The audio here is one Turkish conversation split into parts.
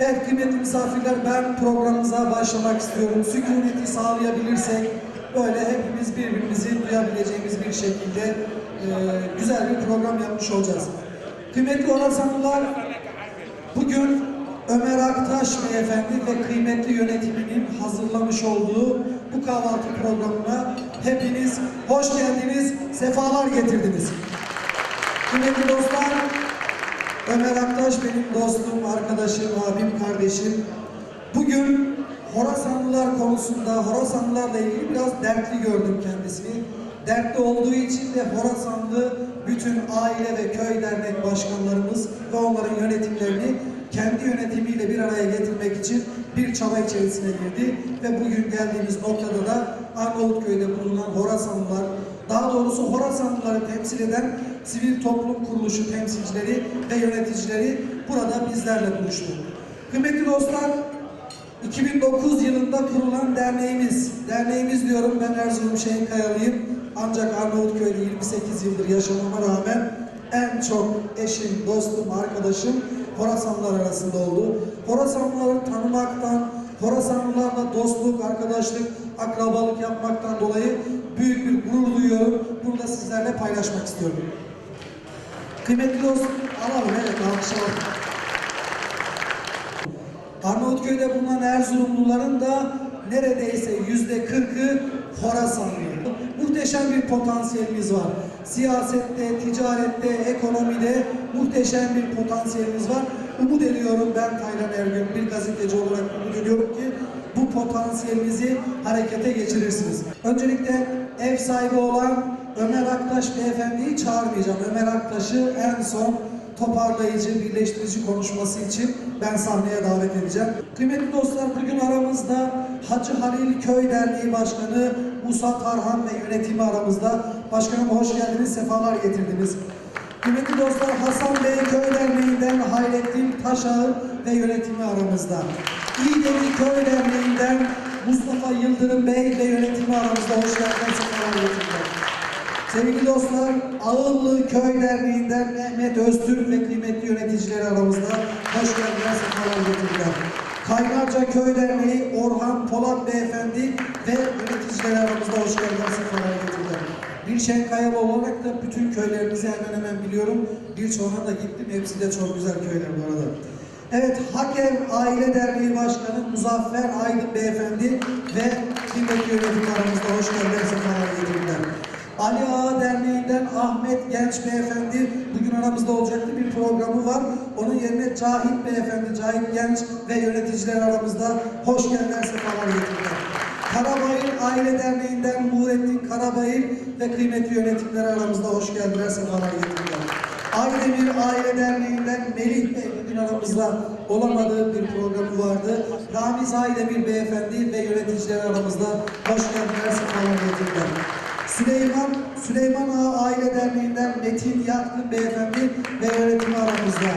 Evet kıymetli misafirler ben programımıza başlamak istiyorum. Sükuneti sağlayabilirsek böyle hepimiz birbirimizi duyabileceğimiz bir şekilde e, güzel bir program yapmış olacağız. Kıymetli Orasanlılar bugün Ömer Aktaş Beyefendi ve kıymetli yönetiminin hazırlamış olduğu bu kahvaltı programına hepiniz hoş geldiniz, sefalar getirdiniz. Kıymetli dostlar, Ömer Aktaş benim dostum, arkadaşım, abim, kardeşim. Bugün Horasanlılar konusunda, Horasanlılarla ilgili biraz dertli gördüm kendisini. Dertli olduğu için de Horasanlı bütün aile ve köy dernek başkanlarımız ve onların yönetimlerini kendi yönetimiyle bir araya getirmek için bir çaba içerisine girdi ve bugün geldiğimiz noktada da Arnavutköy'de bulunan Horasanlılar, daha doğrusu Horasanlıları temsil eden sivil toplum kuruluşu temsilcileri ve yöneticileri burada bizlerle buluştu. Kıymetli dostlar, 2009 yılında kurulan derneğimiz, derneğimiz diyorum ben Erzurum Şehir Kayalıyım. Ancak Arnavutköy'de 28 yıldır yaşamama rağmen en çok eşim, dostum, arkadaşım Horasanlılar arasında oldu. Horasanlıları tanımaktan, Horasanlılarla dostluk, arkadaşlık, akrabalık yapmaktan dolayı büyük bir gurur duyuyorum. Bunu da sizlerle paylaşmak istiyorum. Kıymetli dostum, alalım evet alkışlayalım. Arnavutköy'de bulunan Erzurumluların da neredeyse yüzde kırkı Horasanlı. Muhteşem bir potansiyelimiz var. Siyasette, ticarette, ekonomide muhteşem bir potansiyelimiz var. Umut ediyorum ben Taylan Ergün bir gazeteci olarak umut ediyorum ki bu potansiyelinizi harekete geçirirsiniz. Öncelikle ev sahibi olan Ömer Aktaş beyefendiyi çağırmayacağım. Ömer Aktaş'ı en son toparlayıcı, birleştirici konuşması için ben sahneye davet edeceğim. Kıymetli dostlar bugün aramızda Hacı Halil Köy Derneği Başkanı Musa Tarhan ve yönetimi aramızda. Başkanım hoş geldiniz, sefalar getirdiniz. Kıymetli dostlar Hasan Bey Köy Derneği'nden Hayrettin Taşağır ve yönetimi aramızda. İğdeli Köy Derneği'nden Mustafa Yıldırım Bey ve yönetimi aramızda. Hoş geldiniz, sefalar getirdiniz. Sevgili dostlar, Ağıllı Köy Derneği'nden Mehmet Öztürk ve kıymetli yöneticileri aramızda. Hoş geldiniz, sefalar getirdiler. Kaynarca Köy Derneği Orhan Polat Beyefendi ve yöneticileri aramızda hoş geldiniz, sefalar getirdiler. Gülşen Kayalı olarak da bütün köylerimizi hemen hemen biliyorum. Birçoğuna da gittim, hepsi de çok güzel köyler bu arada. Evet, Hakev Aile Derneği Başkanı Muzaffer Aydın Beyefendi ve kıymetli yönetim aramızda hoş geldiniz, sefalar getirdiler. Ali Ağa Derneği'nden Ahmet Genç Beyefendi bugün aramızda olacaktı bir programı var. Onun yerine Cahit Beyefendi, Cahit Genç ve yöneticiler aramızda hoş geldiniz, sefalar getirdiler. Karabayır Aile Derneği'nden Muhrettin Karabayır ve kıymetli yönetimler aramızda hoş geldiler, sefalar getirdiler. Aydemir Aile Derneği'nden Melih Bey bugün aramızda olamadığı bir programı vardı. Ramiz Aydemir Beyefendi ve yöneticiler aramızda hoş geldiler, sefalar getirdiler. Süleyman, Süleyman Ağa Aile Derneği'nden Metin Yatkın Beyefendi ve yönetimi aramızda.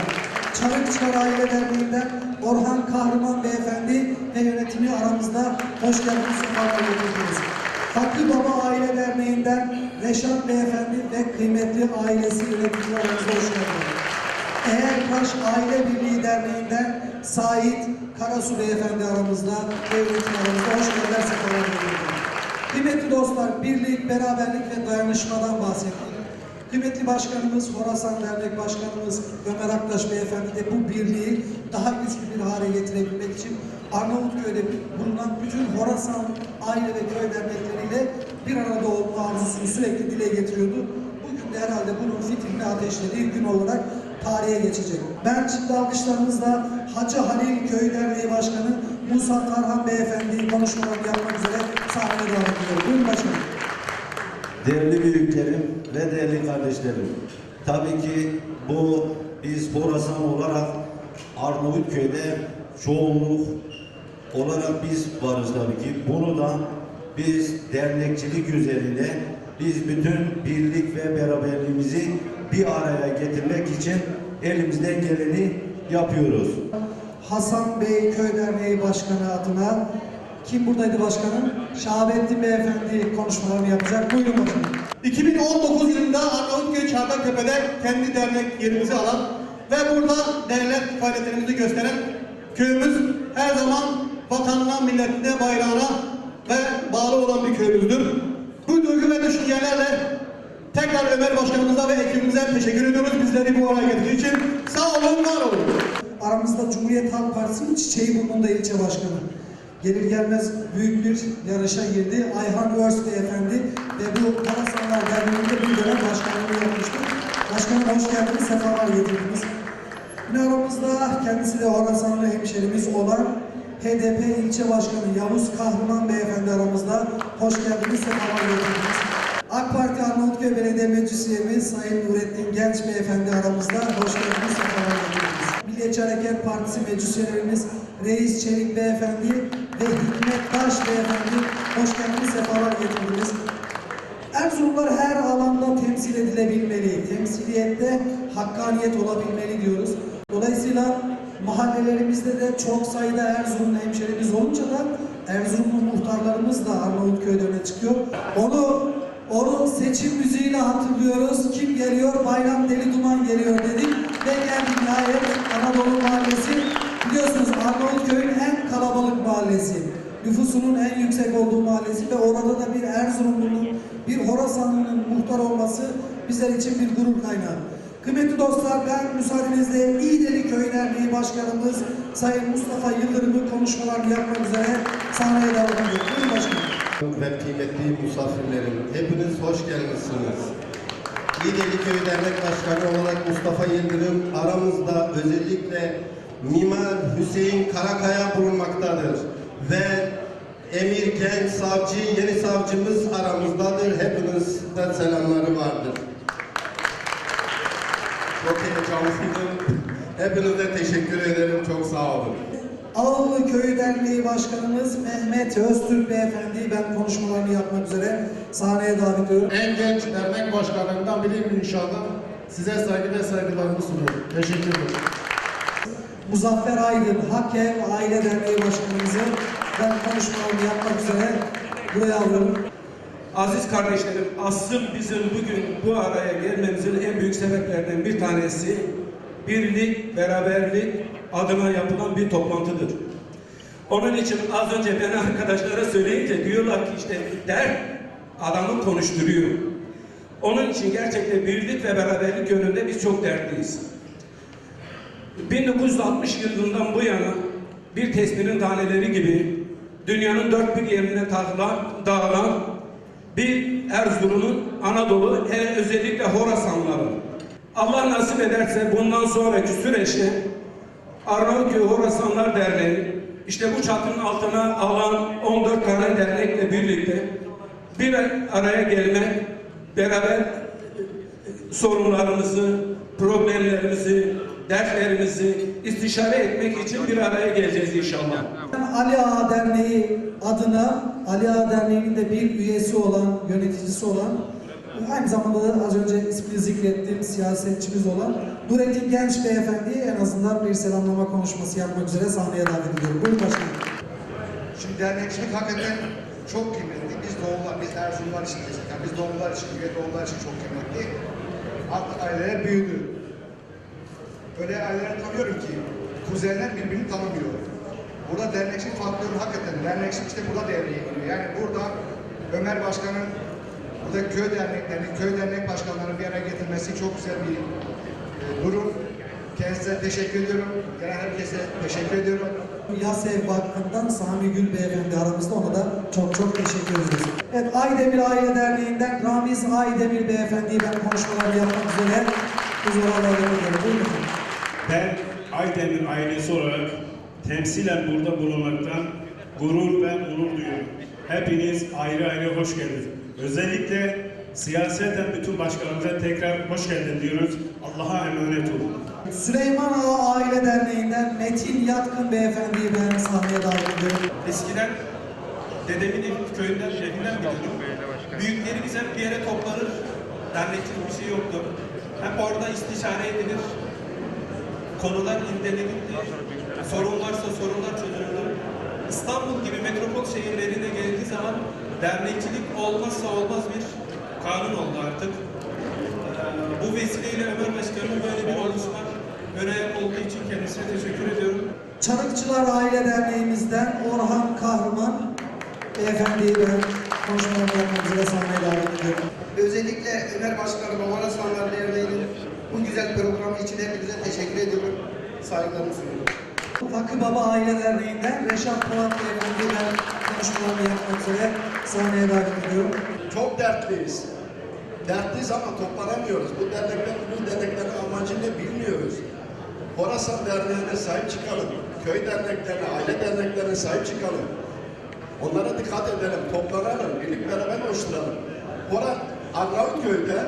Çarıkçılar Aile Derneği'nden Orhan Kahraman Beyefendi ve yönetimi aramızda. Hoş geldiniz, sefalar getirdiniz. Hakkı Baba Aile Derneği'nden Reşat Beyefendi ve kıymetli ailesi yönetimi aramızda hoş geldiniz. Eğer Taş Aile Birliği Derneği'nden Sait Karasu Beyefendi aramızda ve yönetim aramızda hoş geldiniz, sefalar getirdiniz. Kıymetli dostlar, birlik, beraberlik ve dayanışmadan bahsettik. Kıymetli başkanımız, Horasan Dernek Başkanımız Ömer Aktaş Beyefendi de bu birliği daha güçlü bir hale getirebilmek için Arnavutköy'de bulunan bütün Horasan aile ve köy dernekleriyle bir arada olma arzusunu sürekli dile getiriyordu. Bugün de herhalde bunun fitrini ateşlediği gün olarak tarihe geçecek. Ben şimdi alkışlarınızla Hacı Halil Köy Derneği Başkanı Musa Tarhan Beyefendi'yi konuşmalarını yapmak üzere sahneye davet ediyorum. Buyurun başkanım. Değerli büyüklerim ve değerli kardeşlerim. Tabii ki bu biz Horasan olarak Arnavutköy'de çoğunluk olarak biz varız tabii ki. Bunu da biz dernekçilik üzerinde biz bütün birlik ve beraberliğimizi bir araya getirmek için elimizden geleni yapıyoruz. Hasan Bey Köy Derneği Başkanı adına kim buradaydı başkanım? Şahabettin Beyefendi konuşmalarını yapacak. Buyurun başkanım. 2019 yılında Arnavutköy Çardaktepe'de kendi dernek yerimizi alan ve burada dernek faaliyetlerimizi gösteren Köyümüz her zaman vatanına, milletine, bayrağına ve bağlı olan bir köyümüzdür. Bu duygu ve düşüncelerle tekrar Ömer Başkanımıza ve ekibimize teşekkür ediyoruz. Bizleri bu araya getirdiği için sağ olun, var olun. Aramızda Cumhuriyet Halk Partisi'nin Çiçeğiburnu'nda ilçe başkanı. Gelir gelmez büyük bir yarışa girdi. Ayhan Örs Beyefendi ve bu Karasanlar Derneği'nde bir dönem başkanlığı yapmıştı. Başkanım hoş geldiniz, sefalar getirdiniz. Yine aramızda kendisi de Horasanlı hemşerimiz olan HDP ilçe başkanı Yavuz Kahraman Beyefendi aramızda. Hoş geldiniz, sefalar getirdiniz. AK Parti Arnavutköy Belediye Meclis Üyemiz Sayın Nurettin Genç Beyefendi aramızda. Hoş geldiniz, sefalar getirdiniz. Milliyetçi Hareket Partisi meclis üyelerimiz Reis Çelik Beyefendi ve Hikmet Taş Beyefendi. Hoş geldiniz, sefalar getirdiniz. Erzurumlar her alanda temsil edilebilmeli, temsiliyette hakkaniyet olabilmeli diyoruz. Dolayısıyla mahallelerimizde de çok sayıda Erzurumlu hemşerimiz olunca da Erzurumlu muhtarlarımız da Arnavutköy'de öne çıkıyor. Onu onu seçim müziğiyle hatırlıyoruz. Kim geliyor? Bayram Deli Duman geliyor dedik. Ve geldik nihayet Anadolu Mahallesi. Biliyorsunuz Arnavutköy'ün en kalabalık mahallesi nüfusunun en yüksek olduğu mahallesi ve orada da bir Erzurumlu'nun, bir Horasanlı'nın muhtar olması bizler için bir gurur kaynağı. Kıymetli dostlar ben müsaadenizle İğdeli Köy Derneği Başkanımız Sayın Mustafa Yıldırım'ın konuşmalarını yapmak üzere sahneye davet ediyorum. Buyurun başkanım. ve kıymetli misafirlerim, hepiniz hoş gelmişsiniz. İğdeli Köy Dernek Başkanı olarak Mustafa Yıldırım aramızda özellikle Mimar Hüseyin Karakaya bulunmaktadır. Ve Emir Genç Savcı, yeni savcımız aramızdadır. Hepinizden selamları vardır. Çok heyecanlıydım. Hepinize teşekkür ederim. Çok sağ olun. Ağlı Köy Derneği Başkanımız Mehmet Öztürk Beyefendi'yi ben konuşmalarını yapmak üzere sahneye davet ediyorum. En genç dernek başkanlarından biriyim inşallah. Size saygı ve saygılarımı sunuyorum. Teşekkür ederim. Muzaffer Aydın Hakem Aile Derneği Başkanımızı ben konuşmalarını yapmak üzere buraya alıyorum. Aziz kardeşlerim, asıl bizim bugün bu araya gelmemizin en büyük sebeplerinden bir tanesi birlik, beraberlik adına yapılan bir toplantıdır. Onun için az önce ben arkadaşlara söyleyince diyorlar ki işte der adamı konuşturuyor. Onun için gerçekten birlik ve beraberlik yönünde biz çok dertliyiz. 1960 yılından bu yana bir tespinin taneleri gibi dünyanın dört bir yerine dağılan, dağılan bir Erzurum'un Anadolu hele özellikle Horasanları. Allah nasip ederse bundan sonraki süreçte Arnavutköy Horasanlar Derneği işte bu çatının altına alan 14 tane dernekle birlikte bir araya gelmek, beraber sorunlarımızı, problemlerimizi, dertlerimizi istişare etmek için bir araya geleceğiz inşallah. Ben Ali Ağa Derneği adına Ali Ağa Derneği'nin de bir üyesi olan, yöneticisi olan aynı zamanda da az önce ismini zikrettiğim siyasetçimiz olan Nurettin Genç Beyefendi'ye en azından bir selamlama konuşması yapmak üzere sahneye davet ediyorum. Buyurun başkanım. Şimdi dernekçilik hakikaten çok kıymetli. Biz doğumlar, biz Erzurumlar için yani biz doğumlar için, üye doğumlar için çok kıymetli. Artık aileler büyüdü. Öyle aileler tanıyorum ki kuzenler birbirini tanımıyor. Burada dernekçilik faktörü hakikaten, dernekçilik işte burada devreye giriyor. Yani burada Ömer Başkan'ın burada köy derneklerini, köy dernek başkanlarını bir araya getirmesi çok güzel bir e, durum. Kendisine teşekkür ediyorum. Gelen herkese teşekkür ediyorum. Yasev Vakfı'ndan Sami Gül Beyefendi aramızda ona da çok çok teşekkür ediyoruz. Evet Aydemir Aile Derneği'nden Ramiz Aydemir Beyefendi'yi ben konuşmalarını yapmak üzere huzurlarına veriyorum. Buyurun efendim. Ben Aydemir ailesi olarak temsilen burada bulunmaktan gurur ve onur duyuyorum. Hepiniz ayrı ayrı hoş geldiniz. Özellikle siyaseten bütün başkanımıza tekrar hoş geldin diyoruz. Allah'a emanet olun. Süleyman Ağa Aile Derneği'nden Metin Yatkın Beyefendi'yi ben sahneye davet ediyorum. Eskiden dedemin ev, köyünden, evinden biliyorum. Büyüklerimiz hep bir yere toplanır. Dernekçilik bir şey yoktu. Hep orada istişare edilir. Konular incelenir. Sorun varsa sorunlar çözülür. İstanbul gibi metropol şehirlerine geldiği zaman dernekçilik olmazsa olmaz bir kanun oldu artık. Ee, Bu vesileyle Ömer Başkan'ın böyle bir oluşma ayak olduğu için kendisine teşekkür ediyorum. Çarıkçılar Aile Derneğimizden Orhan Kahraman Beyefendi'yi ben üzere sahneye davet ediyorum. Özellikle Ömer Başkanı ve Horasanlar Derneği'nin bu güzel programı için hepinize teşekkür ediyorum. Saygılarımı sunuyorum. Fakı Baba Aile Derneği'nden Reşat Polat Beyefendi'yi ben konuşmalarını yapmak üzere sahneye davet ediyorum. Çok dertliyiz. Dertliyiz ama toplanamıyoruz. Bu derneklerin, bu derneklerin amacı ne bilmiyoruz. Horasan Derneği'ne sahip çıkalım. Köy derneklerine, aile derneklerine sahip çıkalım. Onlara dikkat edelim, toplanalım, birlik beraber oluşturalım. Hora, Arnavutköy'de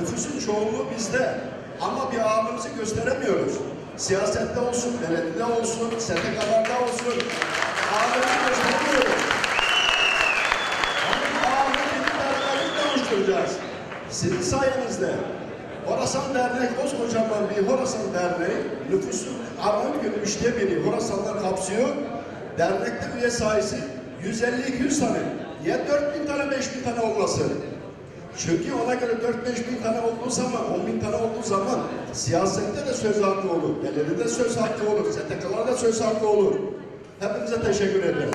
nüfusun çoğunluğu bizde. Ama bir ağırlığımızı gösteremiyoruz. Siyasette olsun, belediyede olsun, STK'larda olsun. Ağırlığımızı gösteremiyoruz. oluşturacağız. Sizin sayenizde Horasan Derneği, koskocaman bir Horasan Derneği, nüfusun Arnavutköy'ün üçte biri Horasanlar kapsıyor. Dernekte üye sayısı 150-200 tane. Niye 4 bin tane, 5 bin tane olmasın? Çünkü ona göre 4-5 bin tane olduğu zaman, 10 bin tane olduğu zaman siyasette de söz hakkı olur, belediyede söz hakkı olur, STK'larda söz hakkı olur. Hepinize teşekkür ederim.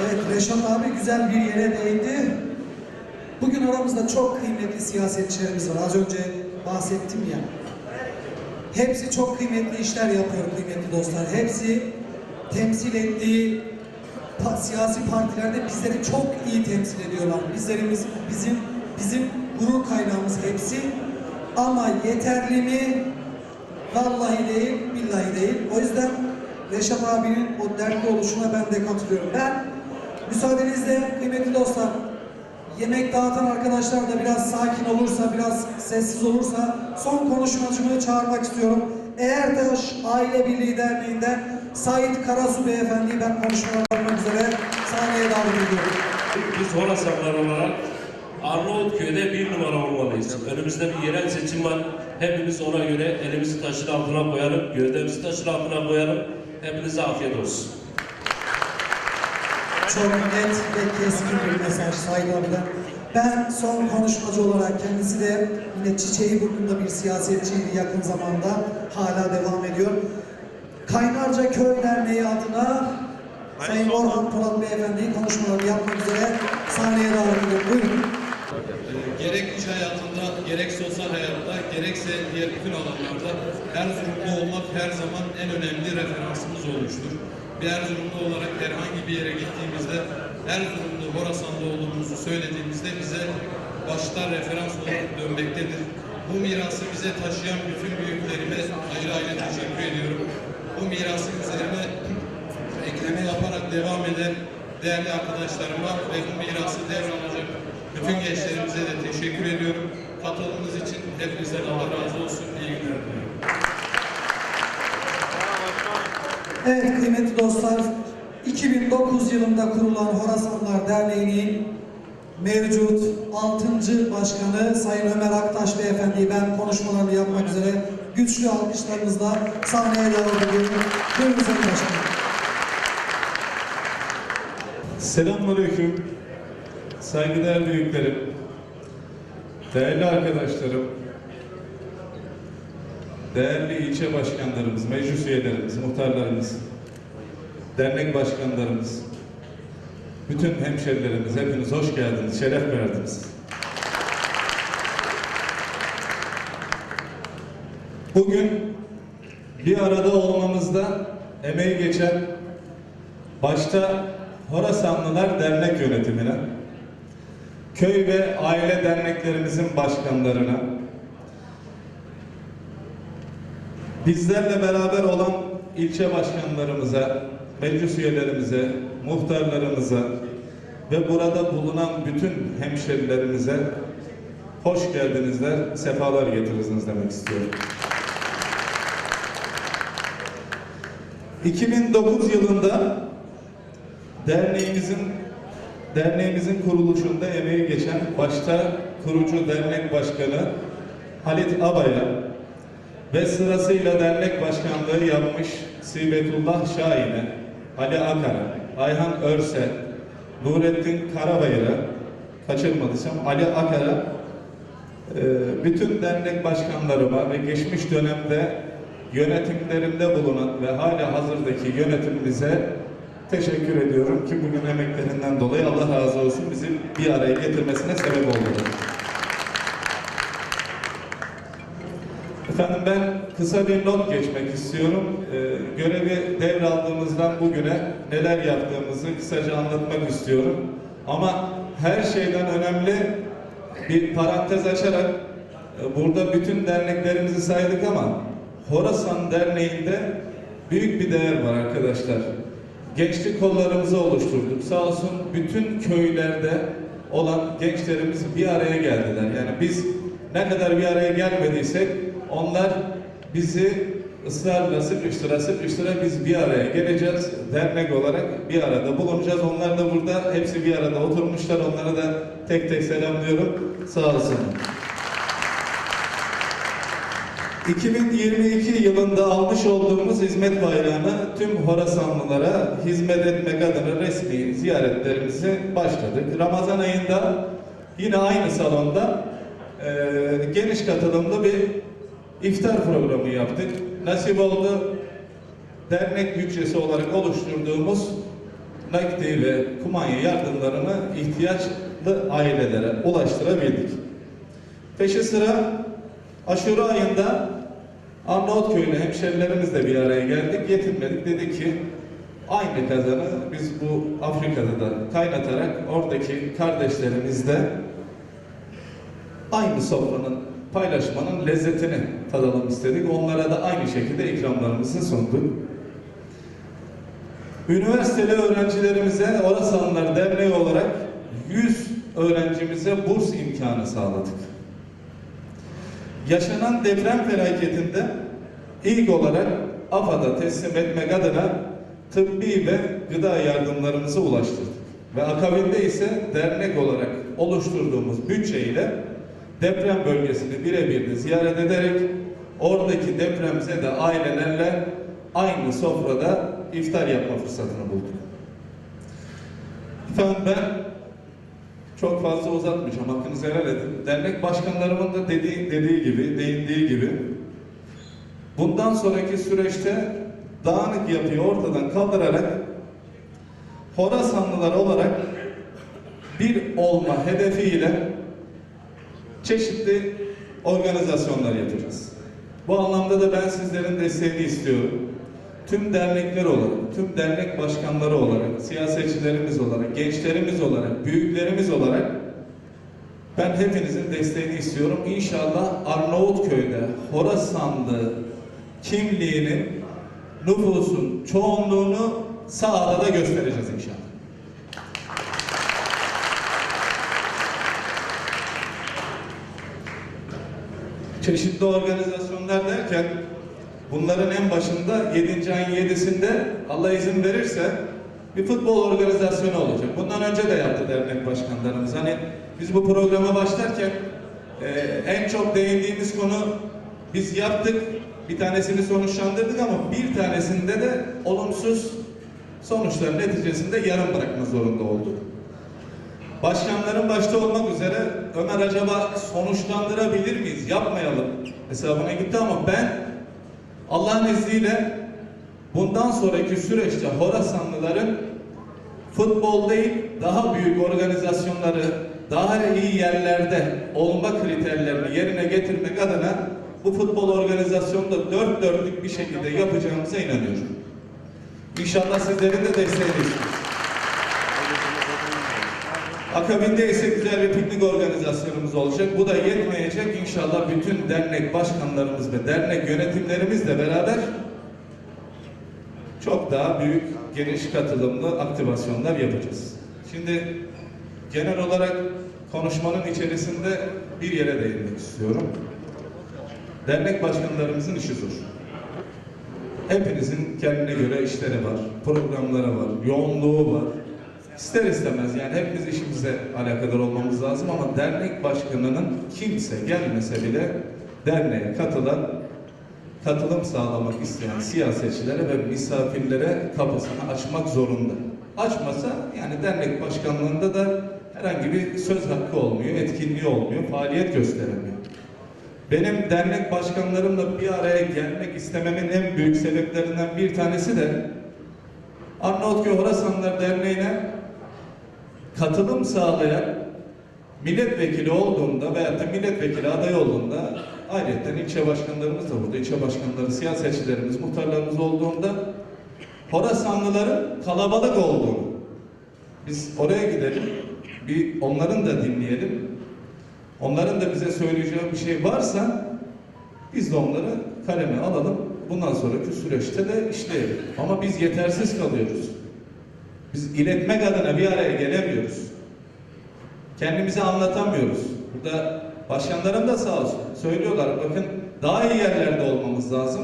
Evet Reşat abi güzel bir yere değindi. Bugün aramızda çok kıymetli siyasetçilerimiz var. Az önce bahsettim ya. Hepsi çok kıymetli işler yapıyor kıymetli dostlar. Hepsi temsil ettiği siyasi partilerde bizleri çok iyi temsil ediyorlar. Bizlerimiz bizim bizim gurur kaynağımız hepsi. Ama yeterli mi? Vallahi değil, billahi değil. O yüzden Reşat abinin o dertli oluşuna ben de katılıyorum. Ben müsaadenizle kıymetli dostlar yemek dağıtan arkadaşlar da biraz sakin olursa, biraz sessiz olursa son konuşmacımı çağırmak istiyorum. Eğertaş Aile Birliği Derneği'nden Sait Karasu Beyefendi'yi ben konuşmalarını yapmak üzere sahneye davet ediyorum. Biz Horasanlar olarak Arnavutköy'de bir numara olmalıyız. Önümüzde bir yerel seçim var. Hepimiz ona göre elimizi taşın altına koyalım, gövdemizi taşın altına koyalım. Hepinize afiyet olsun. Çok net ve keskin bir mesaj Sait abiden. Ben son konuşmacı olarak kendisi de yine çiçeği burnunda bir siyasetçiydi yakın zamanda. Hala devam ediyor. Kaynarca Köy Derneği adına Sayın Orhan Polat Beyefendi'yi konuşmalarını yapmak üzere sahneye davet ediyorum. Buyurun. gerek iş hayatında, gerek sosyal hayatta, gerekse diğer bütün alanlarda Erzurumlu olmak her zaman en önemli referansımız olmuştur. Bir Erzurumlu olarak herhangi bir yere gittiğimizde Erzurumlu, Horasanlı olduğumuzu söylediğimizde bize başta referans olarak dönmektedir. Bu mirası bize taşıyan bütün büyüklerime ayrı ayrı teşekkür ediyorum. Bu mirasın üzerine ekleme yaparak devam eden değerli arkadaşlarıma ve bu mirası devralacak bütün gençlerimize de teşekkür ediyorum. Katılımınız için hepinizden Allah razı olsun. İyi günler diliyorum. Evet kıymetli dostlar, 2009 yılında kurulan Horasanlar Derneği'nin mevcut 6. başkanı Sayın Ömer Aktaş Beyefendi'yi ben konuşmalarını yapmak üzere güçlü alkışlarınızla sahneye davet ediyorum. Buyurun Sayın Başkanım. Selamünaleyküm. Saygıdeğer büyüklerim, değerli arkadaşlarım, değerli ilçe başkanlarımız, meclis üyelerimiz, muhtarlarımız, dernek başkanlarımız, bütün hemşerilerimiz, hepiniz hoş geldiniz, şeref verdiniz. Bugün bir arada olmamızda emeği geçen başta Horasanlılar Dernek Yönetimine, köy ve aile derneklerimizin başkanlarına, bizlerle beraber olan ilçe başkanlarımıza, meclis üyelerimize, muhtarlarımıza ve burada bulunan bütün hemşerilerimize hoş geldinizler, sefalar getirdiniz demek istiyorum. 2009 yılında derneğimizin derneğimizin kuruluşunda emeği geçen başta kurucu dernek başkanı Halit Abaya ve sırasıyla dernek başkanlığı yapmış Sibetullah Şahin'e, Ali Akara, Ayhan Örse, Nurettin Karabayır'a, kaçırmadıysam Ali Akara Ee, bütün dernek başkanlarıma ve geçmiş dönemde yönetimlerinde bulunan ve hala hazırdaki yönetimimize teşekkür ediyorum ki bugün emeklerinden dolayı Allah razı olsun bizi bir araya getirmesine sebep oldular. Efendim ben kısa bir not geçmek istiyorum. Ee, görevi devraldığımızdan bugüne neler yaptığımızı kısaca anlatmak istiyorum. Ama her şeyden önemli bir parantez açarak e, burada bütün derneklerimizi saydık ama Horasan Derneği'nde büyük bir değer var arkadaşlar. Gençlik kollarımızı oluşturduk. Sağ olsun bütün köylerde olan gençlerimiz bir araya geldiler. Yani biz ne kadar bir araya gelmediysek onlar bizi ısrarla sıkıştıra sıkıştıra biz bir araya geleceğiz. Dernek olarak bir arada bulunacağız. Onlar da burada hepsi bir arada oturmuşlar. Onlara da tek tek selamlıyorum. Sağ olsun. 2022 yılında almış olduğumuz hizmet bayrağını tüm Horasanlılara hizmet etmek adına resmi ziyaretlerimizi başladık. Ramazan ayında yine aynı salonda eee, geniş katılımlı bir iftar programı yaptık. Nasip oldu dernek bütçesi olarak oluşturduğumuz nakdi ve kumanya yardımlarını ihtiyaçlı ailelere ulaştırabildik. Peşi sıra aşure ayında Arnavutköy'le hemşerilerimizle bir araya geldik, yetinmedik. Dedik ki aynı kazanı biz bu Afrika'da da kaynatarak oradaki kardeşlerimizle aynı sofranın paylaşmanın lezzetini tadalım istedik. Onlara da aynı şekilde ikramlarımızı sunduk. Üniversiteli öğrencilerimize Orasanlar Derneği olarak 100 öğrencimize burs imkanı sağladık. Yaşanan deprem felaketinde ilk olarak AFAD'a teslim etmek adına tıbbi ve gıda yardımlarımızı ulaştırdık. Ve akabinde ise dernek olarak oluşturduğumuz bütçeyle deprem bölgesini birebir de ziyaret ederek oradaki depremize de ailelerle aynı sofrada iftar yapma fırsatını bulduk. Efendim ben çok fazla uzatmayacağım, hakkınızı helal edin. Dernek başkanlarımın da dediği, dediği gibi, değindiği gibi bundan sonraki süreçte dağınık yapıyı ortadan kaldırarak Horasanlılar olarak bir olma hedefiyle çeşitli organizasyonlar yapacağız. Bu anlamda da ben sizlerin desteğini istiyorum. Tüm dernekler olarak, tüm dernek başkanları olarak, siyasetçilerimiz olarak, gençlerimiz olarak, büyüklerimiz olarak ben hepinizin desteğini istiyorum. İnşallah Arnavutköy'de Horasanlı kimliğinin, nüfusun çoğunluğunu sahada da göstereceğiz inşallah. Çeşitli organizasyonlar derken bunların en başında 7. ayın 7'sinde Allah izin verirse bir futbol organizasyonu olacak. Bundan önce de yaptı dernek başkanlarımız. Hani biz bu programa başlarken e, en çok değindiğimiz konu biz yaptık, bir tanesini sonuçlandırdık ama bir tanesinde de olumsuz sonuçlar neticesinde yarım bırakma zorunda olduk. Başkanların başta olmak üzere Ömer acaba sonuçlandırabilir miyiz? Yapmayalım hesabına gitti ama ben Allah'ın izniyle bundan sonraki süreçte Horasanlıların futbol değil daha büyük organizasyonları daha iyi yerlerde olma kriterlerini yerine getirmek adına bu futbol organizasyonunu da dört dörtlük bir şekilde yapacağımıza inanıyorum. İnşallah sizlerin de desteğini istiyoruz. Akabinde ise güzel bir piknik organizasyonumuz olacak. Bu da yetmeyecek. İnşallah bütün dernek başkanlarımız ve dernek yönetimlerimizle beraber çok daha büyük, geniş katılımlı aktivasyonlar yapacağız. Şimdi genel olarak konuşmanın içerisinde bir yere değinmek istiyorum. Dernek başkanlarımızın işi zor. Hepinizin kendine göre işleri var, programları var, yoğunluğu var. İster istemez yani hepimiz işimize alakadar olmamız lazım ama dernek başkanının kimse gelmese bile derneğe katılan, katılım sağlamak isteyen siyasetçilere ve misafirlere kapısını açmak zorunda. Açmasa yani dernek başkanlığında da herhangi bir söz hakkı olmuyor, etkinliği olmuyor, faaliyet gösteremiyor. Benim dernek başkanlarımla bir araya gelmek istememin en büyük sebeplerinden bir tanesi de Arnavutköy Horasanlar Derneği'ne katılım sağlayan milletvekili olduğunda veyahut da milletvekili adayı olduğunda ayrıca ilçe başkanlarımız da burada, ilçe başkanları, siyasetçilerimiz, muhtarlarımız olduğunda Horasanlıların kalabalık olduğunu biz oraya gidelim, bir onların da dinleyelim. Onların da bize söyleyeceği bir şey varsa biz de onları kaleme alalım. Bundan sonraki süreçte de işleyelim. Ama biz yetersiz kalıyoruz. Biz iletmek adına bir araya gelemiyoruz. Kendimizi anlatamıyoruz. Burada başkanlarım da sağ olsun söylüyorlar. Bakın daha iyi yerlerde olmamız lazım.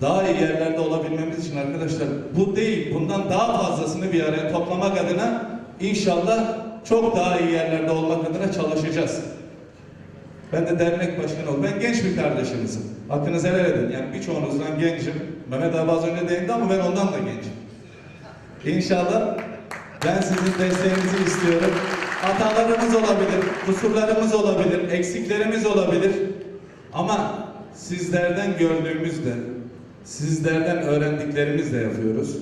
Daha iyi yerlerde olabilmemiz için arkadaşlar bu değil, bundan daha fazlasını bir araya toplamak adına inşallah çok daha iyi yerlerde olmak adına çalışacağız. Ben de dernek başkanı oldum. Ben genç bir kardeşinizim. Hakkınızı helal edin. Yani birçoğunuzdan gencim. Mehmet abi az önce değindi ama ben ondan da gencim. İnşallah ben sizin desteğinizi istiyorum. Hatalarımız olabilir, kusurlarımız olabilir, eksiklerimiz olabilir. Ama sizlerden gördüğümüzde, sizlerden öğrendiklerimizle yapıyoruz.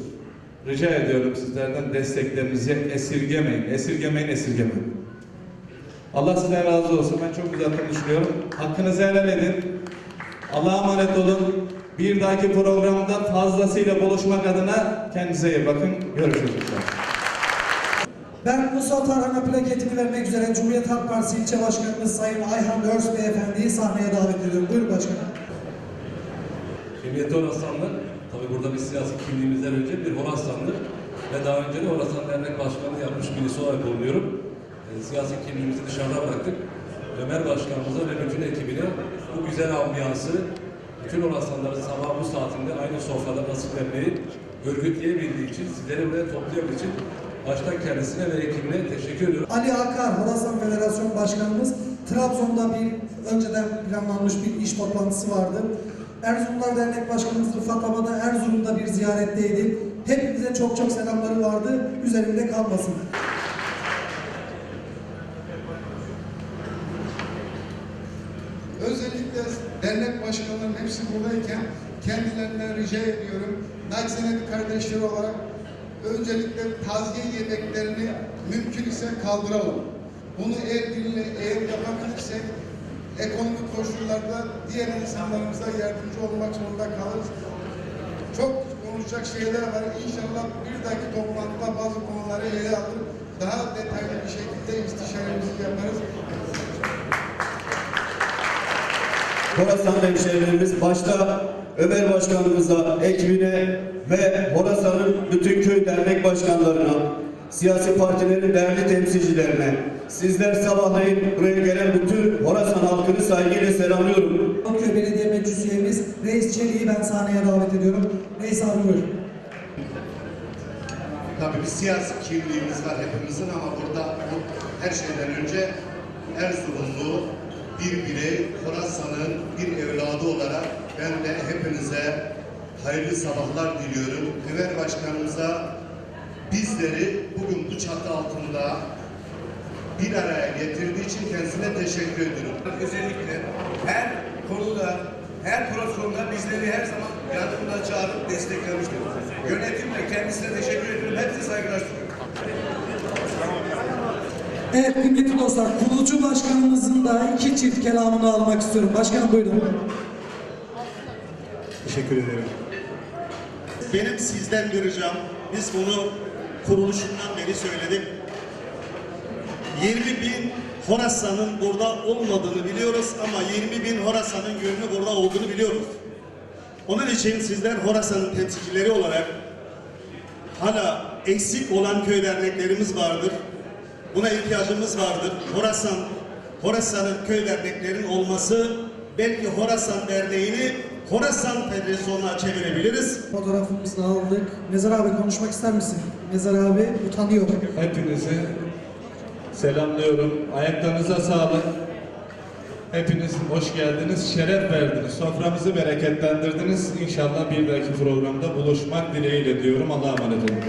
Rica ediyorum sizlerden desteklerinizi esirgemeyin, esirgemeyin, esirgemeyin. Allah sizden razı olsun. Ben çok uzattığını düşünüyorum. Hakkınızı helal edin. Allah'a emanet olun. Bir dahaki programda fazlasıyla buluşmak adına kendinize iyi bakın. Görüşürüz. Ben Musa Tarhan'a plaketini vermek üzere Cumhuriyet Halk Partisi İlçe Başkanımız Sayın Ayhan Örs Beyefendi'yi sahneye davet ediyorum. Buyurun başkanım. Kıymetli Horasanlı, tabi burada bir siyasi kimliğimizden önce bir Horasanlı ve daha önce de Horasan Dernek Başkanı yapmış birisi olarak bulunuyorum. E, siyasi kimliğimizi dışarıda bıraktık. Ömer Başkanımıza ve bütün ekibine bu güzel ambiyansı, bütün Horasanların sabah bu saatinde aynı sofrada nasip etmeyi örgütleyebildiği için, sizleri buraya toplayabildiği için baştan kendisine ve ekibine teşekkür ediyorum. Ali Akar, Horasan Federasyon Başkanımız, Trabzon'da bir önceden planlanmış bir iş toplantısı vardı. Erzurumlar Dernek Başkanımız Rıfat Ama da Erzurum'da bir ziyaretteydi. Hepinize çok çok selamları vardı. Üzerinde kalmasın. Özellikle dernek başkanlarının hepsi buradayken kendilerinden rica ediyorum. Naçizane kardeşleri olarak öncelikle taziye yedeklerini mümkün ise kaldıralım. Bunu eğer, birine- eğer yapabilirsek ekonomik koşullarda diğer insanlarımıza yardımcı olmak zorunda kalırız. Çok konuşacak şeyler var. İnşallah bir dahaki toplantıda bazı konuları ele alır. Daha detaylı bir şekilde istişaremizi yaparız. Horasan hemşehrilerimiz başta Ömer Başkanımıza, ekibine ve Horasan'ın bütün köy dernek başkanlarına, siyasi partilerin değerli temsilcilerine, sizler sabahleyin buraya gelen bütün Horasan halkını saygıyla selamlıyorum. Bakıyor Belediye Meclis Üyemiz Reis Çelik'i ben sahneye davet ediyorum. Reis abi buyurun. Tabii bir siyasi kimliğimiz var hepimizin ama burada bu her şeyden önce Erzurumlu bir birey, Horasan'ın bir evladı olarak ben de hepinize hayırlı sabahlar diliyorum. Ömer Başkanımıza bizleri bugün bu çatı altında bir araya getirdiği için kendisine teşekkür ediyorum. Özellikle her konuda, her pozisyonda bizleri her zaman yardımına çağırıp desteklemiştir. Yönetimle kendisine teşekkür ediyorum. Hepsi saygılar sunuyorum. Evet kıymetli dostlar, kurucu başkanımızın da iki çift kelamını almak istiyorum. Başkanım buyurun. Teşekkür ederim. Benim sizden bir biz bunu kuruluşundan beri söyledik. 20 bin Horasan'ın burada olmadığını biliyoruz ama 20 bin Horasan'ın yönünü burada olduğunu biliyoruz. Onun için sizler Horasan'ın temsilcileri olarak hala eksik olan köy derneklerimiz vardır. Buna ihtiyacımız vardır. Horasan, Horasan'ın köy derneklerin olması belki Horasan Derneği'ni Horasan Federasyonu'na çevirebiliriz. Fotoğrafımızı aldık. Mezar abi konuşmak ister misin? Mezar abi utanıyor. Hepinizi selamlıyorum. Ayaklarınıza sağlık. Hepiniz hoş geldiniz, şeref verdiniz, soframızı bereketlendirdiniz. İnşallah bir dahaki programda buluşmak dileğiyle diyorum. Allah'a emanet olun.